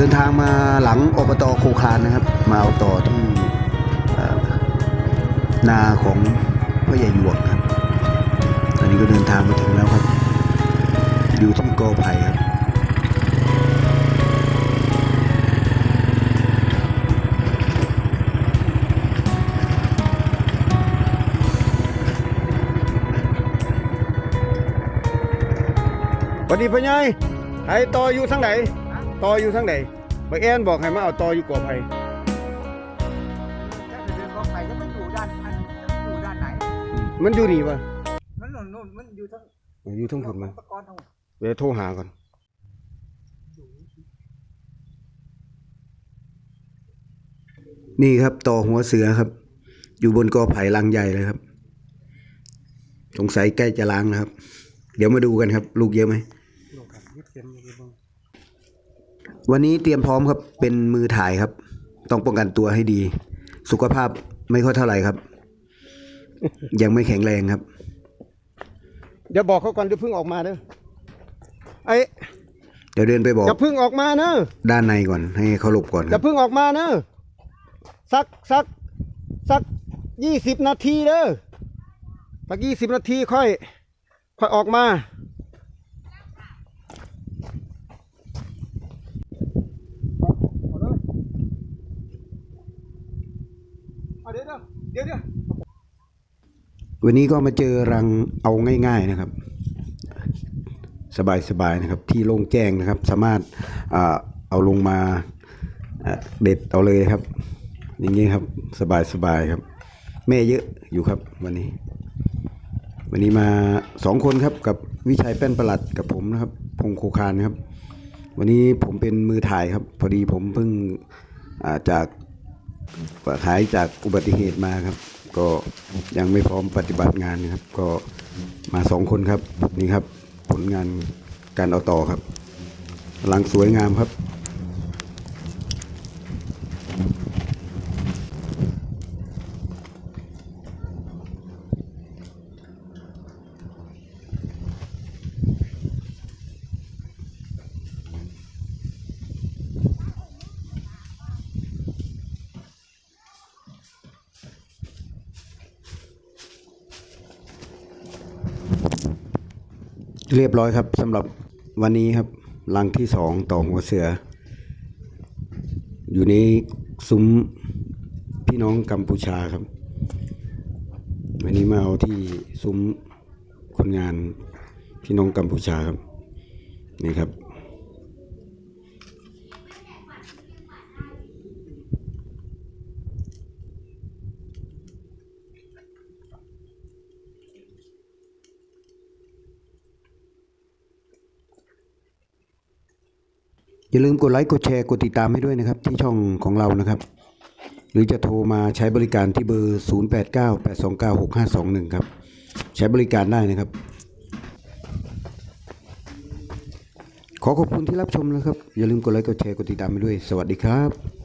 ดินทางมาหลังอบตโคคานนะครับ มาเอาต่อที่นาของพ่อใหญ่หยวกครับ ตอนนี้ก็เดินทางมาถึงแล้วครับ อยู่ที่กอไผ่ครับสวัสดีพ่อใหญ่ไอ้ต่ออยู่ทางไหน ต่ออยู่ทางไหนบักแอนบอกให้มาเอาต่ออยู่กอไผ่ถ้าจะเดินเข้าไปแล้วมันอยู่ด้านอันอยู่ด้านไหน มันอยู่นี่ปะมันนู่นนู่นมันอยู่ทั้งอยู่ทั้งผมมั้ยตะกอนทั้งเดี๋ยวโทรหาก่อนนี่ครับต่อหัวเสือครับ อยู่บนกอไผ่ลังใหญ่เลยครับ สงสัยใกล้จะล้างนะครับ เดี๋ยวมาดูกันครับ ลูกเยอะไหม วันนี้เตรียมพร้อมครับเป็นมือถ่ายครับ ต้องป้องกันตัวให้ดี สุขภาพไม่ค่อยเท่าไหร่ครับ ยังไม่แข็งแรงครับ เดี๋ยวบอกเขาก่อนเดี๋ยวเพิ่งออกมาเด้อไอ้เดี๋ยวเดินไปบอกอย่าเพิ่งออกมาเนอะด้านในก่อนให้เขาหลบก่อนอครัย่าบเพิ่งออกมาเนอะสักสักสักยี่สิบนาทีเด้อสักยี่สิบนาทีค่อย ค่อยออกมาเอาเดี๋ยว เดี๋ยวเดี๋ยววันนี้ก็มาเจอรังเอาง่าย ๆนะครับ สบายๆนะครับ ที่โล่งแจ้งนะครับ สามารถเอาลงมาเด็ดเอาเลยครับ อย่างนี้ครับสบายๆครับ แม่เยอะอยู่ครับวันนี้ วันนี้มาสองคนครับกับวิชัยแป้นประหลัดกับผมนะครับ พงโคคานนครับ วันนี้ผมเป็นมือถ่ายครับ พอดีผมเพิ่งจาก หายจากอุบัติเหตุมาครับ ก็ยังไม่พร้อมปฏิบัติงานครับ ก็มาสองคนครับนี่ครับ ผลงานการเอาต่อครับหลังสวยงามครับ เรียบร้อยครับสำหรับวันนี้ครับลังที่สองต่อหัวเสือ อยู่ในซุ้มพี่น้องกัมพูชาครับ วันนี้มาเอาที่ซุ้มคนงานพี่น้องกัมพูชาครับนี่ครับ อย่าลืมกดไลค์กดแชร์กดติดตามให้ด้วยนะครับ ที่ช่องของเรานะครับ หรือจะโทรมาใช้บริการที่เบอร์ 0898296521 ครับ ใช้บริการได้นะครับ ขอขอบคุณที่รับชมนะครับ อย่าลืมกดไลค์กดแชร์กดติดตามไปด้วย สวัสดีครับ